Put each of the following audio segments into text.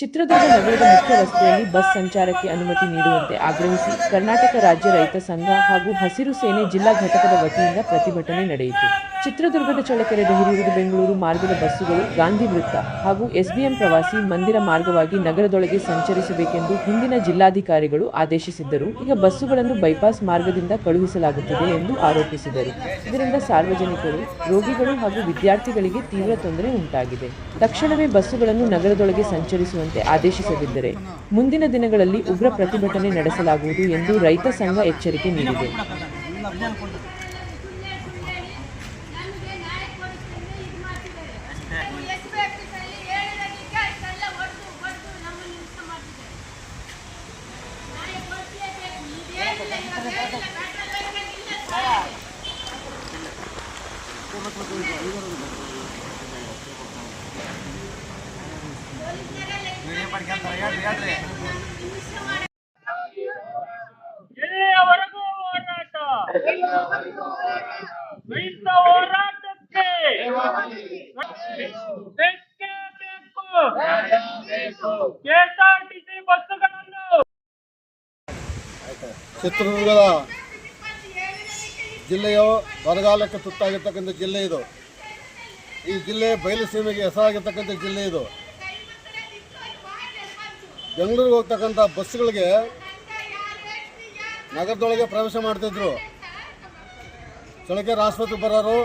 ಚಿತ್ರದುರ್ಗ ನಗರದ ಮುಖ್ಯ ರಸ್ತೆಯಲ್ಲಿ ಬಸ್ ಸಂಚಾರಕ್ಕೆ ಅನುಮತಿ ನೀಡುವಂತೆ ಆಗ್ರಹಿಸಿ ಕರ್ನಾಟಕ ರಾಜ್ಯ ರೈತ ಸಂಘ ಹಾಗೂ ಹಸಿರು ಸೇನೆ ಜಿಲ್ಲಾ ಘಟಕದ ವತಿಯಿಂದ ಪ್ರತಿಭಟನೆ ನಡೆಯಿತು. ಚಿತ್ರದುರ್ಗದ ಚಳ್ಳಕೆರೆ ಹಿರಿಯೂರು ಬೆಂಗಳೂರು ಮಾರ್ಗದ ಬಸ್ಸುಗಳು ಗಾಂಧಿ ವೃತ್ತ ಹಾಗೂ ಎಸ್ಬಿಎಂ ಪ್ರವಾಸಿ ಮಂದಿರ ಮಾರ್ಗವಾಗಿ ನಗರದೊಳಗೆ ಸಂಚರಿಸಬೇಕೆಂದು ಹಿಂದಿನ ಜಿಲ್ಲಾಧಿಕಾರಿಗಳು ಆದೇಶಿಸಿದ್ದರು. ಈಗ ಬಸ್ಸುಗಳನ್ನು ಬೈಪಾಸ್ ಮಾರ್ಗದಿಂದ ಕಳುಹಿಸಲಾಗುತ್ತಿದೆ ಎಂದು ಆರೋಪಿಸಿದರು. ಇದರಿಂದ ಸಾರ್ವಜನಿಕರು, ರೋಗಿಗಳು ಹಾಗೂ ವಿದ್ಯಾರ್ಥಿಗಳಿಗೆ ತೀವ್ರ ತೊಂದರೆ ಉಂಟಾಗಿದೆ. ತಕ್ಷಣವೇ ಬಸ್ಸುಗಳನ್ನು ನಗರದೊಳಗೆ ಸಂಚರಿಸುವಂತೆ ಆದೇಶಿಸದಿದ್ದರೆ ಮುಂದಿನ ದಿನಗಳಲ್ಲಿ ಉಗ್ರ ಪ್ರತಿಭಟನೆ ನಡೆಸಲಾಗುವುದು ಎಂದು ರೈತ ಸಂಘ ಎಚ್ಚರಿಕೆ ನೀಡಿದೆ. ಬೇಕೇ ಚಿತ್ರದುರ್ಗದ ಜಿಲ್ಲೆಯು ಬರಗಾಲಕ್ಕೆ ತುತ್ತಾಗಿರ್ತಕ್ಕಂಥ ಜಿಲ್ಲೆ ಇದು. ಈ ಜಿಲ್ಲೆ ಬಯಲು ಹೆಸರಾಗಿರ್ತಕ್ಕಂಥ ಜಿಲ್ಲೆ ಇದು. ಬೆಂಗಳೂರಿಗೆ ಹೋಗ್ತಕ್ಕಂಥ ಬಸ್ಸುಗಳಿಗೆ ನಗರದೊಳಗೆ ಪ್ರವೇಶ ಮಾಡ್ತಿದ್ರು. ಚಳಕೆರೆ ಆಸ್ಪತ್ರೆಗೆ ಬರೋರು,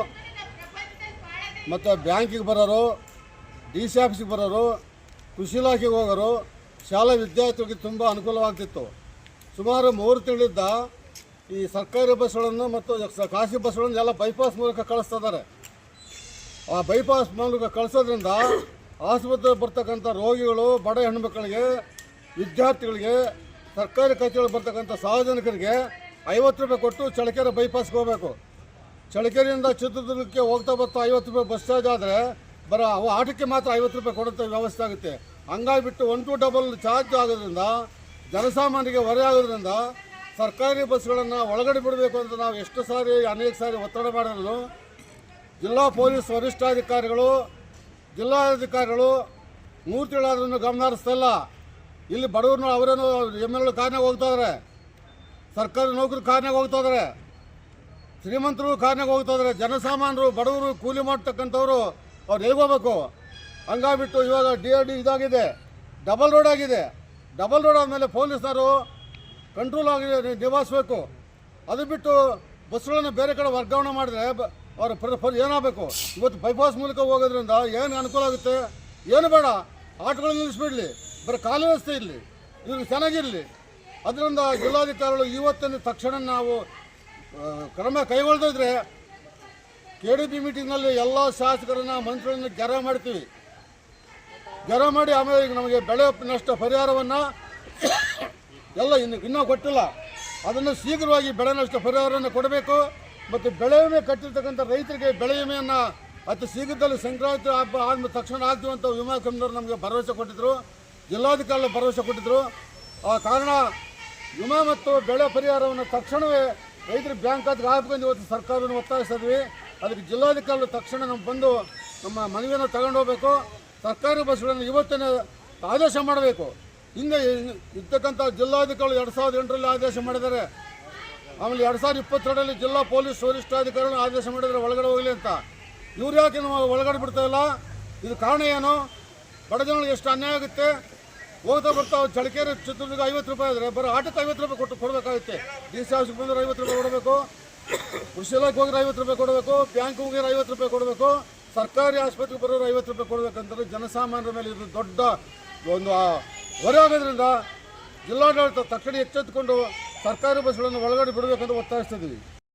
ಮತ್ತು ಬ್ಯಾಂಕಿಗೆ ಬರೋರು, ಡಿ ಸಿ ಆಫೀಸಿಗೆ ಬರೋರು, ಕೃಷಿ ಇಲಾಖೆಗೆ ಹೋಗೋರು, ಶಾಲಾ ವಿದ್ಯಾರ್ಥಿಗಳಿಗೆ ತುಂಬ ಅನುಕೂಲವಾಗ್ತಿತ್ತು. ಸುಮಾರು ಮೂರು ತಿಂಗಳಿಂದ ಈ ಸರ್ಕಾರಿ ಬಸ್ಗಳನ್ನು ಮತ್ತು ಖಾಸಗಿ ಬಸ್ಗಳನ್ನು ಎಲ್ಲ ಬೈಪಾಸ್ ಮೂಲಕ ಕಳಿಸ್ತಾ ಇದ್ದಾರೆ. ಆ ಬೈಪಾಸ್ ಮೂಲಕ ಕಳಿಸೋದ್ರಿಂದ ಆಸ್ಪತ್ರೆಗೆ ಬರ್ತಕ್ಕಂಥ ರೋಗಿಗಳು, ಬಡ ಹೆಣ್ಮಕ್ಳಿಗೆ ವಿದ್ಯಾರ್ಥಿಗಳಿಗೆ ಸರ್ಕಾರಿ ಕಚೇರಿಗೆ ಬರ್ತಕ್ಕಂಥ ಸಾರ್ವಜನಿಕರಿಗೆ ಐವತ್ತು ರೂಪಾಯಿ ಕೊಟ್ಟು ಚಳಕೆರೆ ಬೈಪಾಸ್ಗೆ ಹೋಗಬೇಕು. ಚಳಕೆರೆಯಿಂದ ಚಿತ್ರದುರ್ಗಕ್ಕೆ ಹೋಗ್ತಾ ಬರ್ತಾ ಐವತ್ತು ರೂಪಾಯಿ ಬಸ್ ಚಾರ್ಜ್ ಆದರೆ ಬರ ಅವು ಆಟಕ್ಕೆ ಮಾತ್ರ ಐವತ್ತು ರೂಪಾಯಿ ಕೊಡೋಂಥ ವ್ಯವಸ್ಥೆ ಆಗುತ್ತೆ. ಹಂಗಾಗಿ ಬಿಟ್ಟು ಒನ್ ಟು ಡಬಲ್ ಚಾರ್ಜ್ ಆಗೋದ್ರಿಂದ, ಜನಸಾಮಾನ್ಯರಿಗೆ ಹೊರೆ ಆಗೋದ್ರಿಂದ ಸರ್ಕಾರಿ ಬಸ್ಗಳನ್ನು ಒಳಗಡೆ ಬಿಡಬೇಕು ಅಂತ ನಾವು ಎಷ್ಟು ಸಾರಿ, ಅನೇಕ ಸಾರಿ ಒತ್ತಡ ಮಾಡಿದ್ರು. ಜಿಲ್ಲಾ ಪೊಲೀಸ್ ವರಿಷ್ಠಾಧಿಕಾರಿಗಳು, ಜಿಲ್ಲಾಧಿಕಾರಿಗಳು ಮೂರ್ತಿಗಳಾದ್ರೂ ಗಮನ ಹರಿಸ್ತಿಲ್ಲ ಇಲ್ಲಿ ಬಡವ್ರನ್ನ ಅವರೇನು ಎಂ ಎಲ್ ಕಾರ್ನಾಗ ಹೋಗ್ತಾಯಿದ್ರೆ ಸರ್ಕಾರಿ ನೌಕರು ಕಾರ್ನಾಗ ಹೋಗ್ತಾಯಿದ್ರೆ ಶ್ರೀಮಂತರು ಕಾರ್ನಾಗ ಹೋಗ್ತಾಯಿದ್ರೆ ಜನಸಾಮಾನ್ಯರು, ಬಡವರು ಕೂಲಿ ಮಾಡ್ತಕ್ಕಂಥವ್ರು ಅವ್ರು ಹೇಗೆ ಹೋಗ್ಬೇಕು? ಹಂಗಾಗ್ಬಿಟ್ಟು ಇವಾಗ ಡಿ ಆರ್ ಡಿ ಇದಾಗಿದೆ. ಡಬಲ್ ರೋಡ್ ಆಗಿದೆ. ಡಬಲ್ ರೋಡ್ ಆದಮೇಲೆ ಪೊಲೀಸ್ನವರು ಕಂಟ್ರೋಲ್ ಆಗಿ ನಿಭಾಯಿಸ್ಬೇಕು. ಅದು ಬಿಟ್ಟು ಬಸ್ಗಳನ್ನು ಬೇರೆ ಕಡೆ ವರ್ಗಾವಣೆ ಮಾಡಿದ್ರೆ ಅವ್ರ ಪ್ರ- ಏನಾಗಬೇಕು? ಇವತ್ತು ಬೈಪಾಸ್ ಮೂಲಕ ಹೋಗೋದ್ರಿಂದ ಏನು ಅನುಕೂಲ ಆಗುತ್ತೆ? ಏನು ಬೇಡ. ಆಟೋಗಳು ನಿಲ್ಲಿಸ್ಬಿಡ್ಲಿ. ಬರೀ ಕಾಲು ವ್ಯವಸ್ಥೆ ಇರಲಿ, ಇವ್ರಿಗೆ ಚೆನ್ನಾಗಿರಲಿ ಅದರಿಂದ ಜಿಲ್ಲಾಧಿಕಾರಿಗಳು ಇವತ್ತಿನ ತಕ್ಷಣ ನಾವು ಕ್ರಮ ಕೈಗೊಳ್ಳದಿದ್ರೆ ಕೆ ಡಿ ಪಿ ಮೀಟಿಂಗ್ನಲ್ಲಿ ಎಲ್ಲ ಶಾಸಕರನ್ನ, ಮಂತ್ರಿಗಳನ್ನ ಗೆರ ಮಾಡ್ತೀವಿ. ಗೆರ ಮಾಡಿ ಆಮೇಲೆ ಈಗ ನಮಗೆ ಬೆಳೆ ನಷ್ಟ ಪರಿಹಾರವನ್ನು ಎಲ್ಲ ಇನ್ನು, ಇನ್ನೂ ಕೊಟ್ಟಿಲ್ಲ. ಅದನ್ನು ಶೀಘ್ರವಾಗಿ ಬೆಳೆ ನಷ್ಟ ಪರಿಹಾರವನ್ನು ಕೊಡಬೇಕು. ಮತ್ತು ಬೆಳೆ ವಿಮೆ ಕಟ್ಟಿರ್ತಕ್ಕಂಥ ರೈತರಿಗೆ ಬೆಳೆ ವಿಮೆಯನ್ನು ಅತಿ ಶೀಘ್ರದಲ್ಲಿ ಸಂಕ್ರಾಂತಿ ಹಬ್ಬ ಆದ ತಕ್ಷಣ ಆಗ್ತೀವಿ ಅಂತ ವಿಮಾ ಕಂಪ್ನಿಯವರು ನಮಗೆ ಭರವಸೆ ಕೊಟ್ಟಿದ್ದರು ಜಿಲ್ಲಾಧಿಕಾರಿಗಳು ಭರವಸೆ ಕೊಟ್ಟಿದ್ದರು ಆ ಕಾರಣ ವಿಮೆ ಮತ್ತು ಬೆಳೆ ಪರಿಹಾರವನ್ನು ತಕ್ಷಣವೇ ರೈತರ ಬ್ಯಾಂಕ್ ಖಾತೆಗೆ ಹಾಕ್ಕೊಂಡು ಇವತ್ತು ಸರ್ಕಾರವನ್ನು ಒತ್ತಾಯಿಸಿದ್ವಿ ಅದಕ್ಕೆ ಜಿಲ್ಲಾಧಿಕಾರಿಗಳು ತಕ್ಷಣ ನಮ್ಮ ಬಂದು ನಮ್ಮ ಮನವಿಯನ್ನು ತಗೊಂಡು ಹೋಗಬೇಕು. ಸರ್ಕಾರಿ ಬಸ್ಗಳನ್ನು ಇವತ್ತಿನ ಆದೇಶ ಮಾಡಬೇಕು. ಹಿಂದೆ ಇರ್ತಕ್ಕಂಥ ಜಿಲ್ಲಾಧಿಕಾರಿಗಳು ಎರಡು ಸಾವಿರದ ಎಂಟರಲ್ಲಿ ಆದೇಶ ಮಾಡಿದ್ದಾರೆ. ಆಮೇಲೆ ಎರಡು ಸಾವಿರದ ಇಪ್ಪತ್ತೆರಡರಲ್ಲಿ ಜಿಲ್ಲಾ ಪೊಲೀಸ್ ವರಿಷ್ಠಾಧಿಕಾರಿಗಳು ಆದೇಶ ಮಾಡಿದರೆ ಒಳಗಡೆ ಹೋಗಲಿ ಅಂತ. ಇವ್ರು ಯಾಕೆ ನಾವು ಒಳಗಡೆ ಬಿಡ್ತಾ ಇಲ್ಲ? ಇದು ಕಾರಣ ಏನು? ಬಡ ಜನಗಳಿಗೆ ಎಷ್ಟು ಅನ್ಯಾಯ ಆಗುತ್ತೆ? ಹೋಗ್ತಾ ಬರ್ತಾ ಅವ್ರು ಚಳಕೆರೆ ಚಿತ್ರದುರ್ಗ ಐವತ್ತು ರೂಪಾಯಿ ಆದರೆ ಬರೋ ಆಟಕ್ಕೆ ಐವತ್ತು ರೂಪಾಯಿ ಕೊಟ್ಟು ಕೊಡಬೇಕಾಗುತ್ತೆ. ಡಿ ಸಿ ಆಫೀಸ್ಗೆ ಬಂದರೆ ಐವತ್ತು ರೂಪಾಯಿ ಕೊಡಬೇಕು. ಕೃಷಿ ಇಲಾಖೆ ಹೋಗಿದ್ರೆ ಐವತ್ತು ರೂಪಾಯಿ ಕೊಡಬೇಕು. ಬ್ಯಾಂಕ್ ಹೋಗಿದ್ರೆ ಐವತ್ತು ರೂಪಾಯಿ ಕೊಡಬೇಕು. ಸರ್ಕಾರಿ ಆಸ್ಪತ್ರೆಗೆ ಬರೋರು ಐವತ್ತು ರೂಪಾಯಿ ಕೊಡಬೇಕಂತಂದ್ರೆ ಜನಸಾಮಾನ್ಯರ ಮೇಲೆ ಇದು ದೊಡ್ಡ ಒಂದು ಹೊರೆ ಆಗೋದ್ರಿಂದ ಜಿಲ್ಲಾಡಳಿತ ತಕ್ಷಣ ಎಚ್ಚೆತ್ತುಕೊಂಡು ಸರ್ಕಾರಿ ಬಸ್ಗಳನ್ನು ಒಳಗಡೆ ಬಿಡಬೇಕಂತ ಒತ್ತಾಯಿಸ್ತಿದ್ದೀವಿ